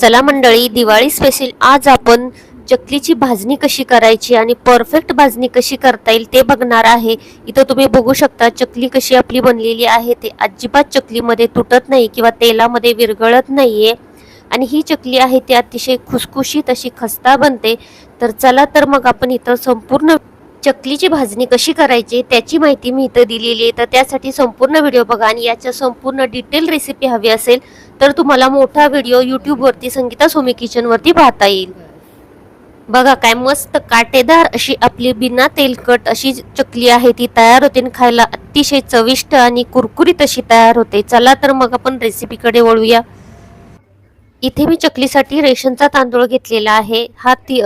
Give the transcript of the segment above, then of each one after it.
चला मंडळी दिवाळी स्पेशल आज आपण चकलीची भाजणी कशी करायची आणि परफेक्ट भाजणी कशी करता येईल ते बघणार आहे. इथं तुम्ही बघू शकता चकली कशी आपली बनलेली आहे. ते अजिबात चकलीमध्ये तुटत नाही किंवा तेलामध्ये विरघळत नाहीये. आणि ही चकली आहे ती अतिशय खुसखुशीत अशी खस्ता बनते. तर चला तर मग आपण इथं संपूर्ण चकलीची भाजणी कशी करायची त्याची माहिती मी इथं दिलेली आहे. तर त्यासाठी संपूर्ण व्हिडिओ बघा आणि याच्या संपूर्ण डिटेल रेसिपी हवी असेल तर तुम्हाला मोठा व्हिडिओ यूट्यूबवरती संगीता सोमी किचनवरती पाहता येईल. बघा काय मस्त काटेदार अशी आपली बिना तेलकट अशी चकली आहे ती तयार होते आणि खायला अतिशय चविष्ट आणि कुरकुरीत अशी तयार होते. चला तर मग आपण रेसिपीकडे वळूया. इथे मी चकलीसाठी रेशनचा तांदूळ घेतलेला आहे. हा ती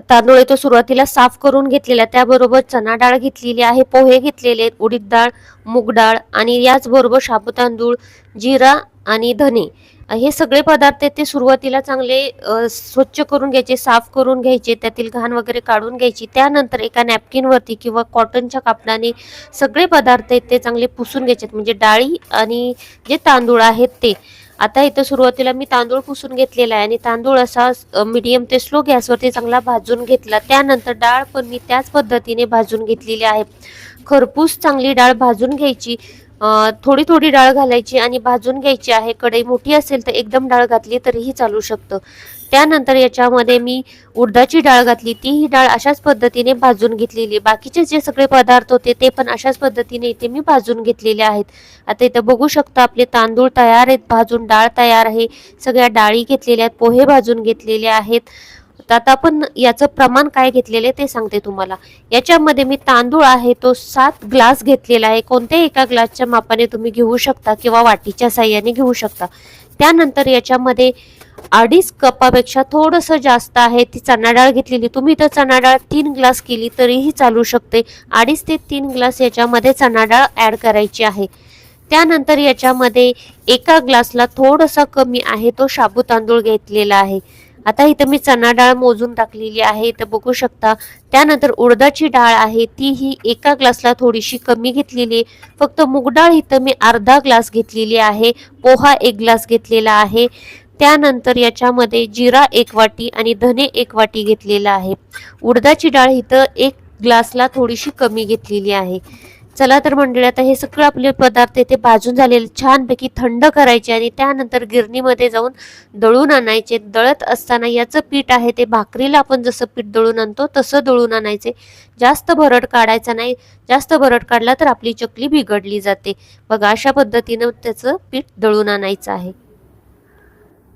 तांदूळ येतो तो सुरुवातीला साफ करून घेतलेला त्याबरोबर चना डाळ घेतलेली आहे पोहे घेतलेले उडीद डाळ मूग डाळ आणि याचबरोबर शाबू तांदूळ जिरा आणि धने. हे सगळे पदार्थ आहेत ते सुरुवातीला चांगले स्वच्छ करून घ्यायचे साफ करून घ्यायचे त्यातील घाण वगैरे काढून घ्यायची. त्यानंतर एका नॅपकिनवरती किंवा कॉटनच्या कापडाने सगळे पदार्थ आहेत ते चांगले पुसून घ्यायचे. म्हणजे डाळी आणि जे तांदूळ आहेत ते. आता इथं सुरुवातीला मी तांदूळ पुसून घेतलेला आहे आणि तांदूळ असा मीडियम ते स्लो गॅसवरती चांगला भाजून घेतला. त्यानंतर डाळ पण मी त्याच पद्धतीने भाजून घेतलेली आहे. खरपूस चांगली डाळ भाजून घ्यायची. थोडी थोडी डाळ घालायची आणि भाजून घ्यायची आहे. कढई मोठी असेल तर एकदम डाळ घातली तरीही चालू शकतं. त्यानंतर याच्यामध्ये मी उडदाची डाळ घातली. तीही डाळ अशाच पद्धतीने भाजून घेतलेली बाकीचे जे सगळे पदार्थ होते ते पण अशाच पद्धतीने इथे मी भाजून घेतलेले आहेत. आता इथं बघू शकता आपले तांदूळ तयार आहेत. भाजून डाळ तयार आहे. सगळ्या डाळी घेतलेल्या आहेत. पोहे भाजून घेतलेले आहेत. तर आता आपण याचं प्रमाण काय घेतलेले ते सांगते तुम्हाला. याच्यामध्ये मी तांदूळ आहे तो सात ग्लास घेतलेला आहे. कोणत्याही एका ग्लासच्या मापाने तुम्ही घेऊ शकता किंवा वाटीच्या साह्याने घेऊ शकता. त्यानंतर याच्यामध्ये अडीच कपापेक्षा थोडंसं जास्त आहे. ती चणा डाळ घेतलेली तुम्ही तर चणा डाळ तीन ग्लास केली तरीही चालू शकते. अडीच ते तीन ग्लास याच्यामध्ये चणा डाळ ॲड करायची आहे. त्यानंतर याच्यामध्ये एका ग्लासला थोडासा कमी आहे तो शाबू तांदूळ घेतलेला आहे. आता इथं मी चणा डाळ मोजून टाकलेली आहे इथं बघू शकता. त्यानंतर उडदाची डाळ आहे ती ही एका ग्लासला थोडीशी कमी घेतलेली आहे. फक्त मूग डाळ इथं मी अर्धा ग्लास घेतलेली आहे पोहा एक ग्लास घेतलेला आहे. त्यानंतर याच्यामध्ये जिरा एक वाटी आणि धने एक वाटी घेतलेला आहे. उडदाची डाळ इथं एक ग्लासला थोडीशी कमी घेतलेली आहे. चला तर मंडळी आता हे सगळं आपले पदार्थ इथे भाजून झालेले छानपैकी थंड करायचे आणि त्यानंतर गिरणीमध्ये जाऊन दळून आणायचे. दळत असताना याचं पीठ आहे ते भाकरीला आपण जसं पीठ दळून आणतो तसं दळून आणायचे. जास्त भरड काढायचा नाही. जास्त भरड काढला तर आपली चकली बिघडली जाते. बघा अशा पद्धतीनं त्याचं पीठ दळून आणायचं आहे.